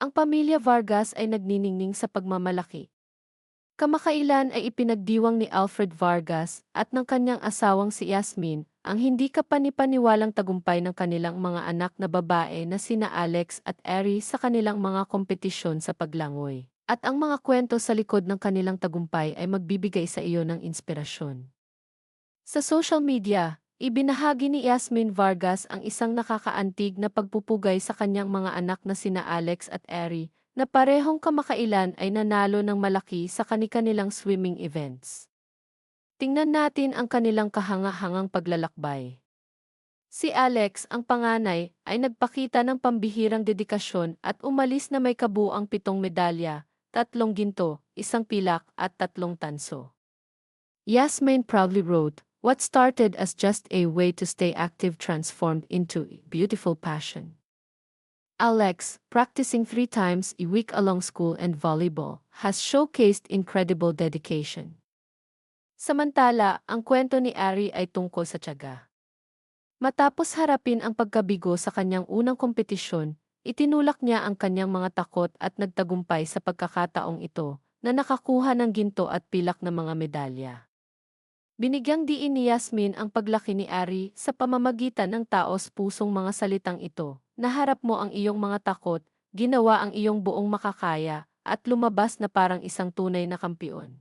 Ang pamilya Vargas ay nagniningning sa pagmamalaki. Kamakailan ay ipinagdiwang ni Alfred Vargas at ng kanyang asawang si Yasmin ang hindi kapanipaniwalang tagumpay ng kanilang mga anak na babae na sina Alex at Eri sa kanilang mga kompetisyon sa paglangoy. At ang mga kwento sa likod ng kanilang tagumpay ay magbibigay sa iyo ng inspirasyon. Sa social media, ibinahagi ni Yasmin Vargas ang isang nakakaantig na pagpupugay sa kanyang mga anak na sina Alex at Eri na parehong kamakailan ay nanalo ng malaki sa kanilang swimming events. Tingnan natin ang kanilang kahanga-hangang paglalakbay. Si Alex, ang panganay, ay nagpakita ng pambihirang dedikasyon at umalis na may kabuang pitong medalya, tatlong ginto, isang pilak at tatlong tanso. Yasmin proudly wrote, What started as just a way to stay active transformed into a beautiful passion. Alex, practicing three times a week along school and volleyball, has showcased incredible dedication. Samantala, ang kwento ni Ari ay tungkol sa tiyaga. Matapos harapin ang pagkabigo sa kanyang unang kompetisyon, itinulak niya ang kanyang mga takot at nagtagumpay sa pagkakataong ito na nakakuha ng ginto at pilak na mga medalya. Binigyang diin ni Yasmin ang paglaki ni Ari sa pamamagitan ng taos pusong mga salitang ito. Naharap mo ang iyong mga takot, ginawa ang iyong buong makakaya, at lumabas na parang isang tunay na kampiyon.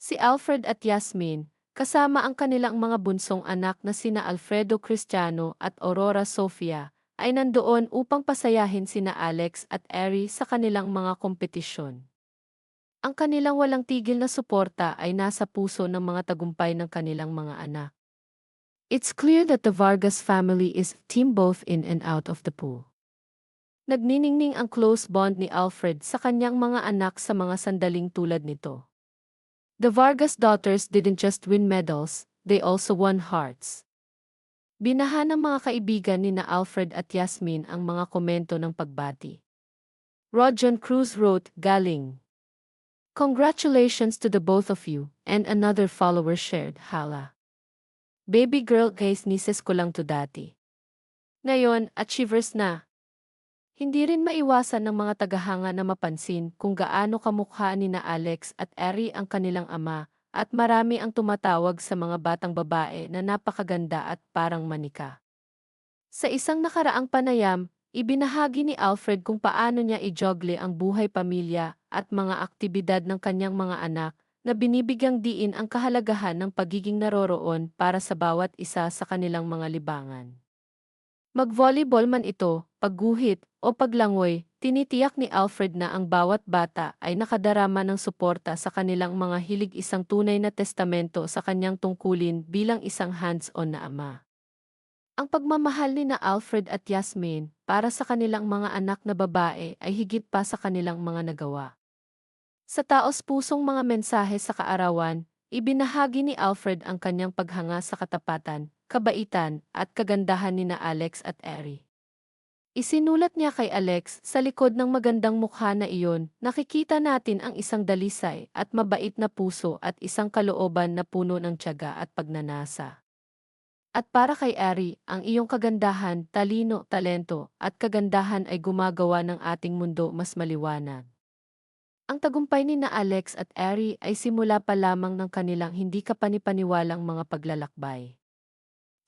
Si Alfred at Yasmin, kasama ang kanilang mga bunsong anak na sina Alfredo Cristiano at Aurora Sofia, ay nandoon upang pasayahin sina Alex at Eri sa kanilang mga kompetisyon. Ang kanilang walang tigil na suporta ay nasa puso ng mga tagumpay ng kanilang mga anak. It's clear that the Vargas family is team both in and out of the pool. Nagniningning ang close bond ni Alfred sa kanyang mga anak sa mga sandaling tulad nito. The Vargas daughters didn't just win medals, they also won hearts. Binahan ng mga kaibigan ni na Alfred at Yasmin ang mga komento ng pagbati. Rojon Cruz wrote, Galing. Congratulations to the both of you, and another follower shared, hala. Baby girl guys nises ko lang to dati. Ngayon, achievers na. Hindi rin maiwasan ng mga tagahanga na mapansin kung gaano kamukha ni na Alex at Eri ang kanilang ama at marami ang tumatawag sa mga batang babae na napakaganda at parang manika. Sa isang nakaraang panayam, Ibinahagi ni Alfred kung paano niya i-juggle ang buhay pamilya at mga aktibidad ng kanyang mga anak na binibigyang diin ang kahalagahan ng pagiging naroroon para sa bawat isa sa kanilang mga libangan. Mag-volleyball man ito, pagguhit, o paglangoy, tinitiyak ni Alfred na ang bawat bata ay nakadarama ng suporta sa kanilang mga hilig isang tunay na testamento sa kanyang tungkulin bilang isang hands-on na ama. Ang pagmamahal ni na Alfred at Yasmin para sa kanilang mga anak na babae ay higit pa sa kanilang mga nagawa. Sa taos pusong mga mensahe sa kaarawan, ibinahagi ni Alfred ang kanyang paghanga sa katapatan, kabaitan, at kagandahan ni na Alex at Eri. Isinulat niya kay Alex, sa likod ng magandang mukha na iyon, nakikita natin ang isang dalisay at mabait na puso at isang kalooban na puno ng tiyaga at pagnanasa. At para kay Ari, ang iyong kagandahan, talino, talento, at kagandahan ay gumagawa ng ating mundo mas maliwanag. Ang tagumpay ni na Alex at Ari ay simula pa lamang ng kanilang hindi kapanipaniwalang mga paglalakbay.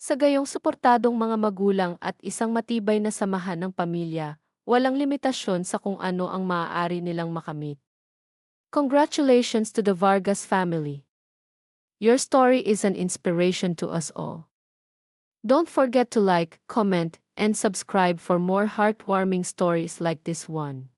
Sa gayong suportadong mga magulang at isang matibay na samahan ng pamilya, walang limitasyon sa kung ano ang maaari nilang makamit. Congratulations to the Vargas family. Your story is an inspiration to us all. Don't forget to like, comment, and subscribe for more heartwarming stories like this one.